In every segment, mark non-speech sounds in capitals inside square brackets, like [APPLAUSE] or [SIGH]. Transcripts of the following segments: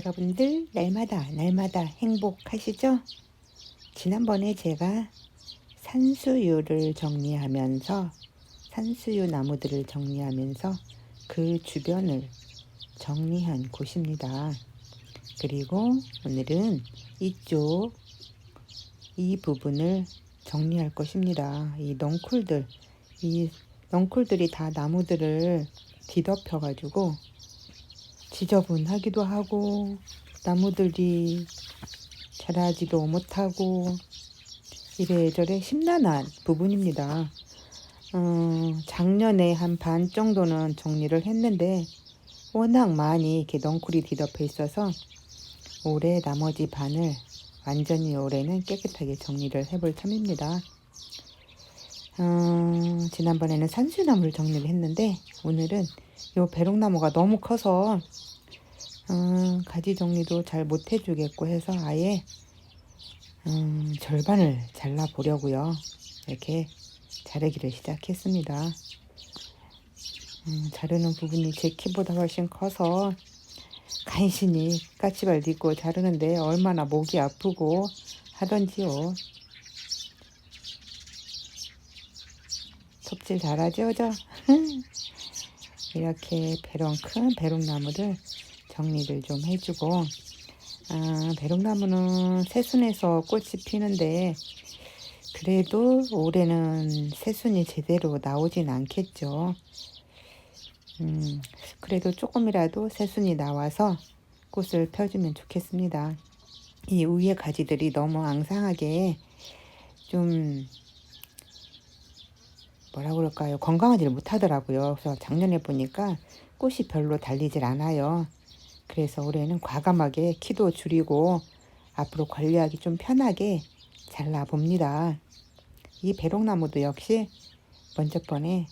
여러분들 날마다 날마다 행복하시죠? 지난번에 제가 산수유를 정리하면서 산수유 나무들을 정리하면서 그 주변을 정리한 곳입니다. 그리고 오늘은 이쪽 이 부분을 정리할 것입니다. 이 넝쿨들, 이 넝쿨들이 다 나무들을 뒤덮여 가지고 지저분하기도 하고 나무들이 자라지도 못하고 이래저래 심란한 부분입니다. 어, 작년에 한 반 정도는 정리를 했는데 워낙 많이 이렇게 넝쿨이 뒤덮여 있어서 올해 나머지 반을 완전히 올해는 깨끗하게 정리를 해볼 참입니다. 어, 지난번에는 산수나무를 정리를 했는데 오늘은 요 배롱나무가 너무 커서 어, 가지 정리도 잘 못 해주겠고 해서 아예 음, 절반을 잘라 보려고요. 이렇게 자르기를 시작했습니다. 음, 자르는 부분이 제 키보다 훨씬 커서 간신히 까치발 딛고 자르는데 얼마나 목이 아프고 하던지요. 톱질 잘하죠, 저? [LAUGHS] 이렇게 배롱 큰 배롱나무를 정리를 좀 해주고 아, 배롱나무는 새순에서 꽃이 피는데 그래도 올해는 새순이 제대로 나오진 않겠죠. 음, 그래도 조금이라도 새순이 나와서 꽃을 펴주면 좋겠습니다. 이 위에 가지들이 너무 앙상하게 좀 뭐라 그럴까요? 건강하지를 못하더라고요. 그래서 작년에 보니까 꽃이 별로 달리질 않아요. 그래서 올해는 과감하게 키도 줄이고 앞으로 관리하기 좀 편하게 잘라 봅니다. 이 배롱나무도 역시 먼저 번에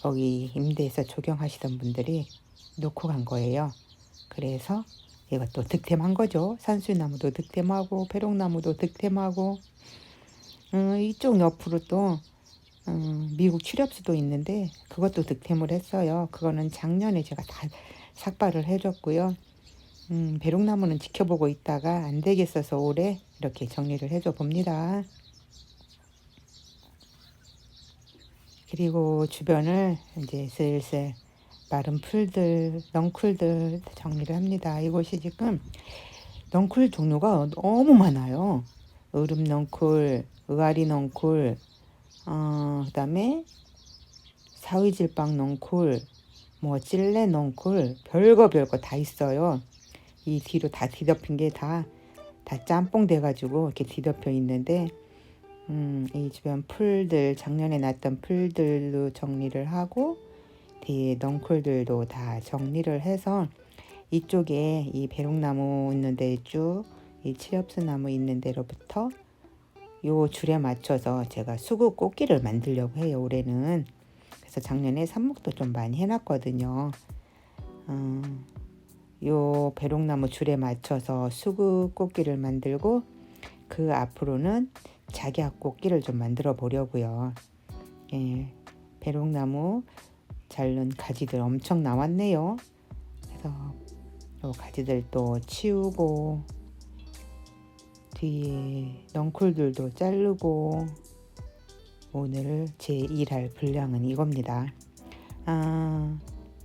거기 임대해서 조경하시던 분들이 놓고 간 거예요. 그래서 이것도 득템한 거죠. 산수나무도 득템하고 배롱나무도 득템하고 음, 이쪽 옆으로 또 음, 미국 추렵수도 있는데 그것도 득템을 했어요. 그거는 작년에 제가 다 삭발을 해줬고요. 음, 배롱나무는 지켜보고 있다가 안 되겠어서 올해 이렇게 정리를 해줘 봅니다. 그리고 주변을 이제 슬슬 마른 풀들, 넝쿨들 정리를 합니다. 이곳이 지금 넝쿨 종류가 너무 많아요. 얼음 넝쿨, 의아리 넝쿨, 어, 그 다음에 사위질빵 넝쿨, 뭐 찔레 넝쿨, 별거 별거 다 있어요. 이 뒤로 다 뒤덮인 게 다 다 짬뽕 돼가지고 이렇게 뒤덮여 있는데 음, 이 주변 풀들 작년에 났던 풀들로 정리를 하고 뒤에 넝쿨들도 다 정리를 해서 이쪽에 이 배롱나무 있는 데쭉 이 치엽스 나무 있는 데로부터 요 줄에 맞춰서 제가 수국 꽃길을 만들려고 해요 올해는 그래서 작년에 삽목도 좀 많이 해놨거든요 음, 요 배롱나무 줄에 맞춰서 수국 꽃길을 만들고 그 앞으로는 작약 꽃길을 좀 만들어 보려고요. 예, 배롱나무 자른 가지들 엄청 나왔네요. 그래서 요 가지들 또 치우고 뒤에 넝쿨들도 자르고 오늘 제 일할 분량은 이겁니다. 아,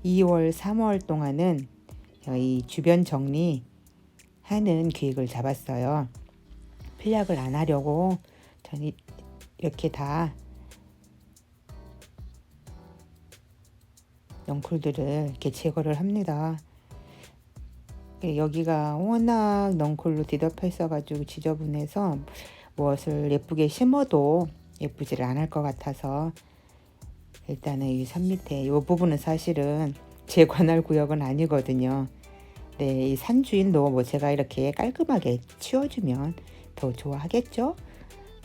2월, 3월 동안은 이 주변 정리 하는 계획을 잡았어요. 필약을 안 하려고 저는 이렇게 다 넝쿨들을 이렇게 제거를 합니다. 여기가 워낙 넝쿨로 뒤덮여 있어가지고 지저분해서 무엇을 예쁘게 심어도 예쁘지를 않을 것 같아서 일단은 이 산 밑에 이 부분은 사실은 [LAUGHS] 제 관할 구역은 아니거든요. 네, 이 산 주인도 뭐 제가 이렇게 깔끔하게 치워주면 더 좋아하겠죠?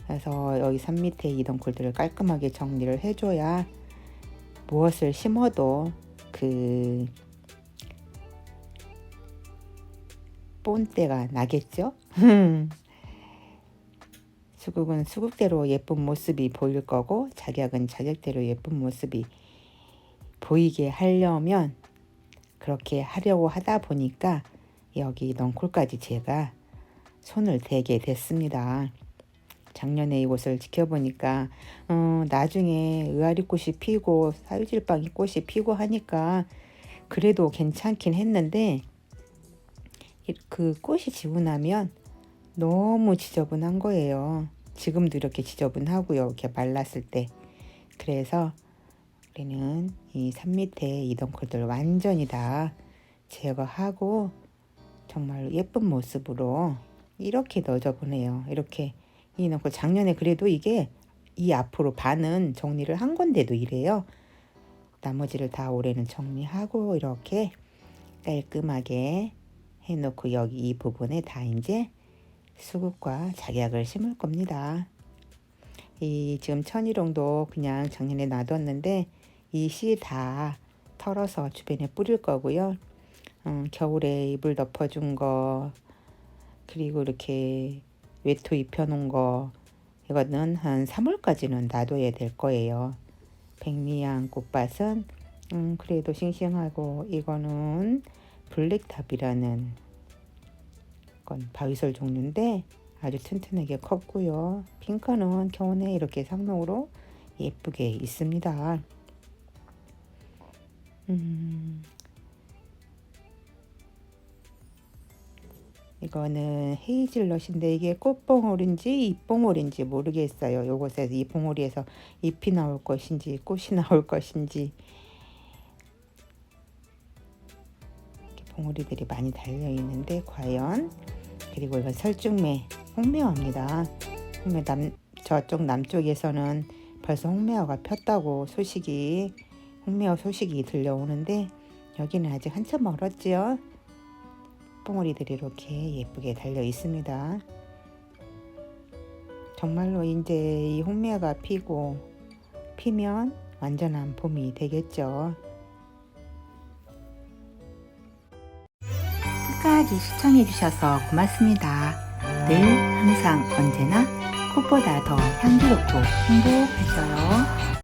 그래서 여기 산 밑에 이 덩굴들을 깔끔하게 정리를 해줘야 무엇을 심어도 그 본때가 나겠죠? 수국은 수국대로 예쁜 모습이 보일 거고 자격은 자격대로 예쁜 모습이 보이게 하려면 그렇게 하려고 하다 보니까 여기 넝쿨까지 제가 손을 대게 됐습니다. 작년에 이곳을 지켜보니까 어, 나중에 의아리꽃이 피고 사유질방이 꽃이 피고 하니까 그래도 괜찮긴 했는데 이- 그 꽃이 지고 나면 너무 지저분한 거예요. 지금도 이렇게 지저분하고요. 이렇게 말랐을 때. 그래서 우리는 이 산 밑에 이 덩쿨들 완전히 다 제거하고 정말 예쁜 모습으로 이렇게 넣어줘 보네요. 이렇게 이 덩쿨 작년에 그래도 이게 이 앞으로 반은 정리를 한 건데도 이래요. 나머지를 다 올해는 정리하고 이렇게 깔끔하게 해놓고 여기 이 부분에 다 이제 수국과 작약을 심을 겁니다. 이 지금 천일홍도 그냥 작년에 놔뒀는데 이 씨 다 털어서 주변에 뿌릴 거고요. 음, 겨울에 이불 덮어준 거 그리고 이렇게 외투 입혀놓은 거 이거는 한 3월까지는 놔둬야 될 거예요. 백미양 꽃밭은 음, 그래도 싱싱하고 이거는 블랙탑이라는 건 바위솔 종류인데 아주 튼튼하게 컸고요. 핑크는 겨우내 이렇게 상록으로 예쁘게 있습니다. 음, 이거는 헤이즐넛인데 이게 꽃봉오리인지 잎봉오리인지 모르겠어요. 요것에서 이 봉오리에서 잎이 나올 것인지 꽃이 [LAUGHS] 나올 것인지 봉오리들이 많이 달려 있는데 과연 그리고 이건 설중매 홍매화입니다. 홍매 남 저쪽 남쪽에서는 벌써 홍매화가 폈다고 소식이 홍매화 소식이 들려오는데 여기는 아직 한참 멀었지요. 뽕오리들이 이렇게 예쁘게 달려 있습니다. 정말로 이제 이 홍매화가 피고 피면 완전한 봄이 되겠죠. 끝까지 시청해주셔서 고맙습니다. 늘 항상 언제나 꽃보다 더 향기롭고 행복했어요.